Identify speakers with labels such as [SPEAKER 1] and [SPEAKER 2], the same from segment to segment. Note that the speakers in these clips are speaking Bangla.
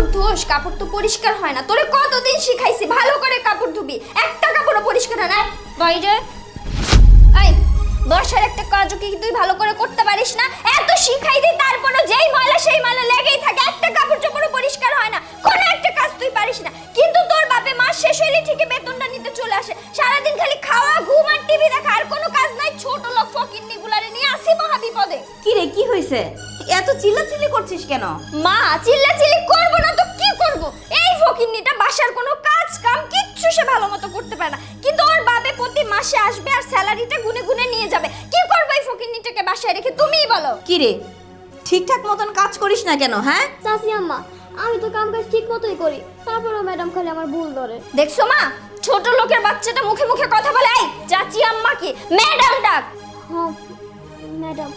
[SPEAKER 1] কাপড় ধোস, কাপড় তো পরিষ্কার হয় না। তোরে কতদিন শিখাইছি? ভালো করে কাপড় ধুবি। একটা কাপড়ও পরিষ্কার হয় না। বাইরে এই বর্ষার একটা কাজও কি তুই ভালো করে করতে পারিস না? এত শিখাই দিই তারপরও যেই ময়লা সেই ময়লা লেগেই থাকে। একটা কাপড় চোপড়ও পরিষ্কার হয় না। কোনো একটা কাজ তুই পারিস না। কিন্তু তোর বাপে মাস শেষ হইলে ঠিকই বেতনটা নিতে চলে আসে। সারাদিন খালি খাওয়া, ঘুম আর টিভি দেখা, আর কোনো কাজ নাই। ছোট লোক ফকিন্নি গুলারে নিয়ে আসি মহা বিপদে
[SPEAKER 2] কি রে, কি হয়েছে এত চিল্লাচিল্লি করছিস কেন?
[SPEAKER 1] মা চিল্লাচিল্লি করব না তো কি করব? এই ফকিন্নিটা বাসার কোনো কাজ কাম কিচ্ছু সে ভালো মতো করতে পারে না। কিন্তু ওর বাবে প্রতি মাসে আসবে আর স্যালারিটা গুনে গুনে নিয়ে যাবে। কি করব এই ফকিন্নিটাকে বাসায় রেখে? তুমিই বলো।
[SPEAKER 2] কি রে? ঠিকঠাক মতন কাজ করিস না কেন হ্যাঁ?
[SPEAKER 3] চাচি আম্মা আমি তো কাম কাজ ঠিক মতোই করি। তারপরও ম্যাডাম খালি আমার ভুল ধরে।
[SPEAKER 1] দেখছ মা? ছোট লোকের বাচ্চাটা মুখে মুখে কথা বলে এই চাচি আম্মা কি ম্যাডাম ডাক।
[SPEAKER 3] হ্যাঁ ম্যাডাম।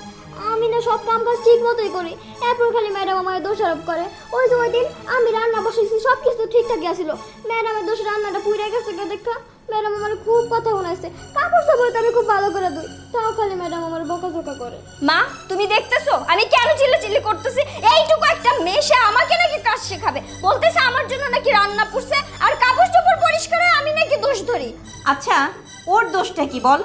[SPEAKER 3] আমি না সব কাম কাজ ঠিক মতোই করি। এরপর খালি ম্যাডাম আমার দোষারোপ করে। ওই সময় দিন আমি রান্না বসেছি সব কিছু ঠিকঠাক গেছিল। ম্যাডামের দোষে রান্নাটা পুড়ে গেছে কে দেখা। ম্যাডাম আমার খুব কথা শোনাইছে। কাপড় সাপড় তো আমি খুব ভালো করে ধুই। তাও খালি ম্যাডাম আমার বকাঝকা করে।
[SPEAKER 1] মা তুমি দেখতেছো? আমি কেন চিল্লাচিল্লি করতেছি? এইটুকু একটা মেয়ে আমাকে নাকি কাজ শেখাবে? বলতেছে আমার জন্য নাকি রান্না পুষছে আর কাপড় চোপড় পরিষ্কারে আমি নাকি দোষ ধরি।
[SPEAKER 2] আচ্ছা ওর দোষটা কি বল?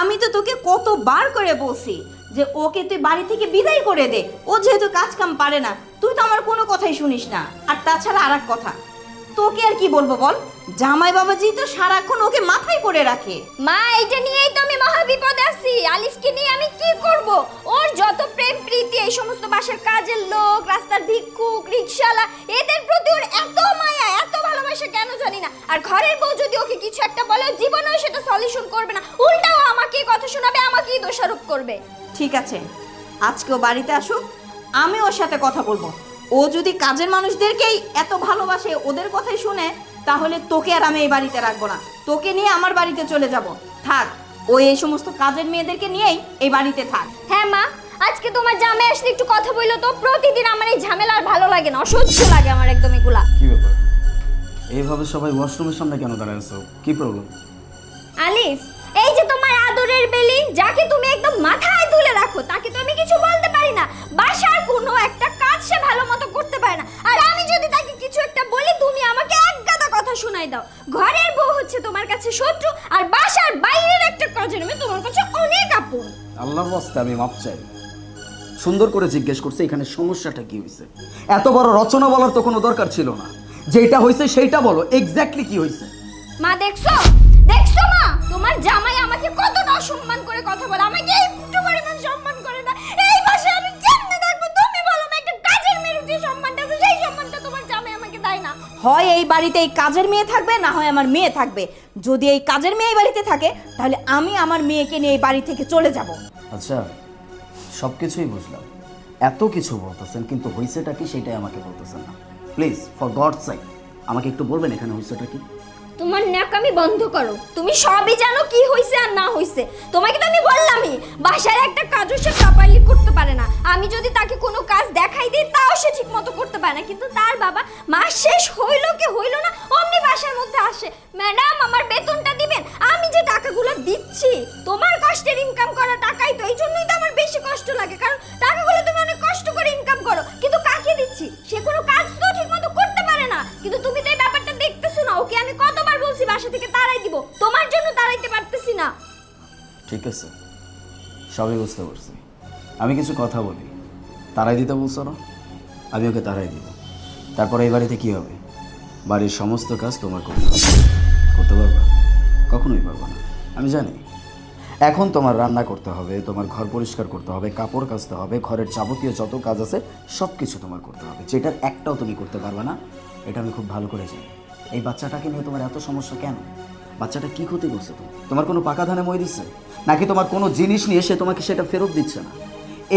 [SPEAKER 2] আমি তো তোকে কতবার করে বলছি যে ওকে তুই বাড়ি থেকে বিদায় করে দে। ও যেহেতু কাজ কাম পারে না, তুই তো আমার কোনো কথাই শুনিস না। আর তাছাড়া আর এক কথা, তোকে আর কি বলব বল? জামাই বাবাজি তো সারাক্ষণ ওকে মাথায় করে রাখে।
[SPEAKER 1] মা এইটা নিয়েই তো আমি মহা বিপদে আছি। আলিফকে নিয়ে আমি কি করব? ওর যত প্রেম, প্রীতি, এই সমস্ত বাসার কাজের লোক, রাস্তার ভিক্ষুক রিক্সাওয়ালা এদের প্রতি ওর এত মায়া, এত ভালোবাসা কেন জানি না? আর ঘরের বউ যদি ওকে কিছু একটা বলে, জীবনেও সেটা সলিউশন করবে না। উল্টাও দোষারোপ করবে।
[SPEAKER 2] ঠিক আছে। আজকে ও বাড়িতে আসুক আমি ওর সাথে কথা বলব। ও যদি কাজের মানুষদেরকেই এত ভালোবাসে ওদের কথাই শুনে তাহলে তোকে আর আমি এই বাড়িতে রাখব না। তোকে নিয়ে আমার বাড়িতে চলে যাব। থাক ও এই সমস্ত কাজের মেয়েদেরকে নিয়েই এই বাড়িতে থাক।
[SPEAKER 1] হ্যাঁ মা আজকে তোমার জামে আসলে একটু কথা বলল তো প্রতিদিন আমার এই ঝামেলা আর ভালো লাগে না অসহ্য লাগে আমার একদম এগুলা।
[SPEAKER 4] কি ব্যাপার? এইভাবে সবাই ওয়াশরুমের সামনে কেন দাঁড়ায় আছো? কি প্রবলেম
[SPEAKER 1] আলিফ আদরের বেলি যাকে তুমি একদম মাথায় তুলে রাখো তাকে তো আমি কিছু বলতে পারি না। বাসার কোনো একটা কাজ সে ভালো মতো করতে পারে না। আর আমি যদি তাকে কিছু একটা বলি তুমি আমাকে এক গাদা কথা শোনাই দাও। ঘরের বউ হচ্ছে তোমার কাছে শত্রু আর বাসার বাইরের একটা কাজের মেয়ে তোমার কাছে অনেক আপন।
[SPEAKER 4] আল্লাহর বাস্তে আমি মাপ চাই। সুন্দর করে জিজ্ঞেস করছে এখানে সমস্যাটা কি হয়েছে এত বড় রচনা বলার তো কোনো দরকার ছিল না। যেটা হয়েছে সেইটা বলো এক্স্যাক্টলি কি হয়েছে
[SPEAKER 1] মা দেখছ? দেখছ মা? তোমার জামাই
[SPEAKER 2] হয় এই বাড়িতে এই কাজের মেয়ে থাকবে, না হয় আমার মেয়ে থাকবে। যদি এই কাজের মেয়ে এই বাড়িতে থাকে, তাহলে আমি আমার মেয়েকে নিয়ে এই বাড়ি থেকে চলে যাব।
[SPEAKER 4] আচ্ছা সব কিছুই বুঝলাম। এত কিছু বলতেছেন, কিন্তু হয়েছেটা কি সেটাই আমাকে বলতেছেন না। প্লিজ ফর গড সাইড আমাকে একটু বলবেন এখানে হইসেটা কি?
[SPEAKER 1] তোমার ন্যাকামি বন্ধ করো। তুমি সবই জানো কি হইছে আর না হইছে। তোমাকে তো আমি বললামই বাসার একটা কাজও সে প্রপারলি করতে পারে না। আমি যদি তাকে কোনো কাজ দেখাই দিই, তাও সে ঠিক মতো করতে পারে না। কিন্তু তার বাবা মাস শেষ হইল কি হইল না, অমনি বাসার মধ্যে আসে। ম্যাডাম, আমার বেতনটা দিবেন। আমি যে টাকাগুলো দিচ্ছি, তোমার কষ্টের ইনকাম করা টাকাই তো, এই জন্যই তো আমার বেশি কষ্ট লাগে। কারণ টাকাগুলো তুমি অনেক কষ্ট করে ইনকাম করো। কিন্তু কাকে দিচ্ছি? সে কোনো কাজ তো ঠিক মতো করতে পারে না। কিন্তু তুমি না।
[SPEAKER 4] ঠিক আছে, সবই বুঝতে পারছি। আমি কিছু কথা বলি। তারাই দিতে বলছো না? আমি ওকে তারাই দিব। তারপরে এই বাড়িতে কী হবে? বাড়ির সমস্ত কাজ তোমার করতে হবে। করতে পারবা? কখনোই পারবা না। আমি জানি। এখন তোমার রান্না করতে হবে, তোমার ঘর পরিষ্কার করতে হবে, কাপড় কাচতে হবে, ঘরের যাবতীয় যত কাজ আছে সব কিছু তোমার করতে হবে। যেটার একটাও তুমি করতে পারবে না, এটা আমি খুব ভালো করে জানি। এই বাচ্চাটাকে নিয়ে তোমার এত সমস্যা কেন? বাচ্চাটা কি ক্ষতি করছে তোমার? তোমার কোনো পাকা ধানে মই দিচ্ছে নাকি তোমার কোনো জিনিস নিয়ে সে তোমাকে সেটা ফেরত দিচ্ছে না?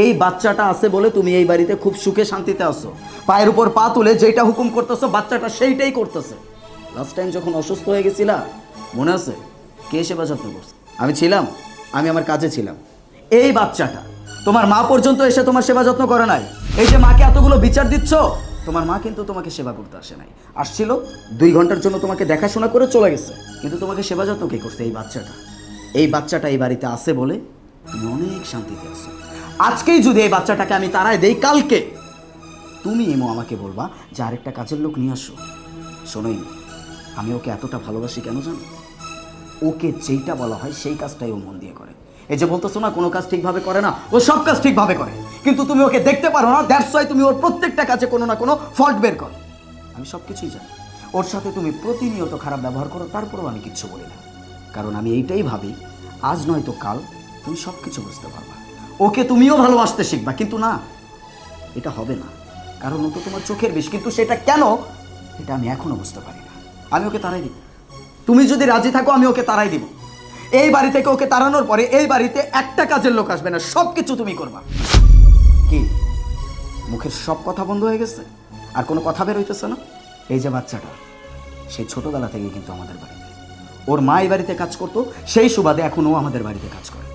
[SPEAKER 4] এই বাচ্চাটা আছে বলে তুমি এই বাড়িতে খুব সুখে শান্তিতে আসো পায়ের উপর পা তুলে যেটা হুকুম করতেছো, বাচ্চাটা সেইটাই করতেছে। লাস্ট টাইম যখন অসুস্থ হয়ে গেছিলা, মনে আছে? কে সেবা যত্ন করছে? আমি ছিলাম, আমি আমার কাজে ছিলাম। এই বাচ্চাটা, তোমার মা পর্যন্ত এসে তোমার সেবা যত্ন করে নাই। এই যে মাকে এতগুলো বিচার দিচ্ছ তোমার মা কিন্তু তোমাকে সেবা করতে আসে নাই। আসছিল, দুই ঘণ্টার জন্য তোমাকে দেখাশোনা করে চলে গেছে। কিন্তু তোমাকে সেবা যত্ন কে করছে এই বাচ্চাটা? এই বাচ্চাটা এই বাড়িতে আসে বলে তুমি অনেক শান্তিতে আছো। আজকেই যদি এই বাচ্চাটাকে আমি তারাই দেই, কালকে। তুমি এমো আমাকে বলবা যে আরেকটা কাজের লোক নিয়ে আসো। শোনোই, আমি ওকে এতটা ভালোবাসি কেন জানো? ওকে যেইটা বলা হয় সেই কাজটাই ও মন দিয়ে করে। এই যে বলতেছো না, কোনো কাজ ঠিকভাবে করে না, ও সব কাজ ঠিকভাবে করে। কিন্তু তুমি ওকে দেখতে পারো না দ্যাটস ওয়াই তুমি ওর প্রত্যেকটা কাজে কোনো না কোনো ফল্ট বের করো। আমি সব কিছুই জানি। ওর সাথে তুমি প্রতিনিয়ত খারাপ ব্যবহার করো, তারপরেও আমি কিচ্ছু বলি না। কারণ আমি এইটাই ভাবি, আজ নয়তো কাল তুমি সব কিছু বুঝতে পারবা। ওকে তুমিও ভালোবাসতে শিখবা, কিন্তু না, এটা হবে না। কারণ ও তো তোমার চোখের বিষ, কিন্তু সেটা কেন, এটা আমি এখনও বুঝতে পারি না। আমি ওকে তারাই দিব। তুমি যদি রাজি থাকো, আমি ওকে তারাই দিব। এই বাড়ি থেকে ওকে তাড়ানোর পরে এই বাড়িতে একটা কাজের লোক আসবে না সব কিছু তুমি করবা। কি? মুখের সব কথা বন্ধ হয়ে গেছে? আর কোনো কথা বের হইতেছে না? এই যে বাচ্চাটা সেই ছোটবেলা থেকে কিন্তু আমাদের বাড়িতে। ওর মা এই বাড়িতে কাজ করতো, সেই সুবাদে এখন ও আমাদের বাড়িতে কাজ করে।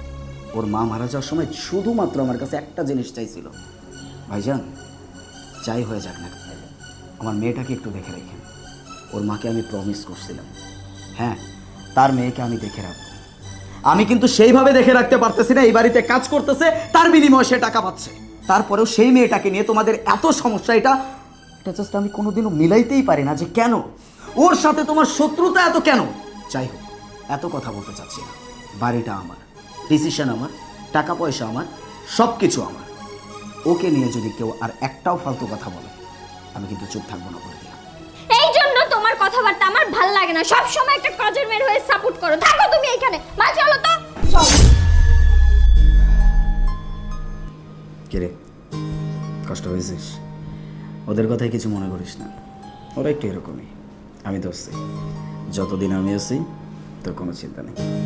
[SPEAKER 4] ওর মা মারা যাওয়ার সময় শুধুমাত্র আমার কাছে একটা জিনিস চাইছিল। ভাইজান, যাই হয়ে যাক না আমার মেয়েটাকে একটু দেখে রেখেন। ওর মাকে আমি প্রমিস করছিলাম। হ্যাঁ তার মেয়েকে আমি দেখে রাখব। আমি কিন্তু সেইভাবে দেখে রাখতে পারতেছি না, এই বাড়িতে কাজ করতেছে, তার বিনিময়ে সে টাকা পাচ্ছে। তারপরেও সেই মেয়েটাকে নিয়ে তোমাদের এত সমস্যা, এটা এটা জাস্ট আমি কোনোদিনও মিলাইতেই পারি না যে কেন? ওর সাথে তোমার শত্রুতা এত কেন? যাই হোক, এত কথা বলতে চাচ্ছি না। বাড়িটা আমার ডিসিশন আমার, টাকা পয়সা আমার সব কিছু আমার। ওকে নিয়ে যদি কেউ আর একটাও ফালতু কথা বলে, আমি কিন্তু চুপ থাকব না বলে
[SPEAKER 1] কথাবার্তা আমার ভালো লাগে না। সব সময় একটা কাজের মেয়ের হয়ে সাপোর্ট করো। থাকো তুমি এখানে। মা চলো তো। চলো।
[SPEAKER 4] রে কষ্ট হয়েছিস? ওদের কথাই কিছু মনে করিস না। ওরা একটু এরকমই। আমি দোষী যতদিন আমি আছি তোর কোনো চিন্তা নেই।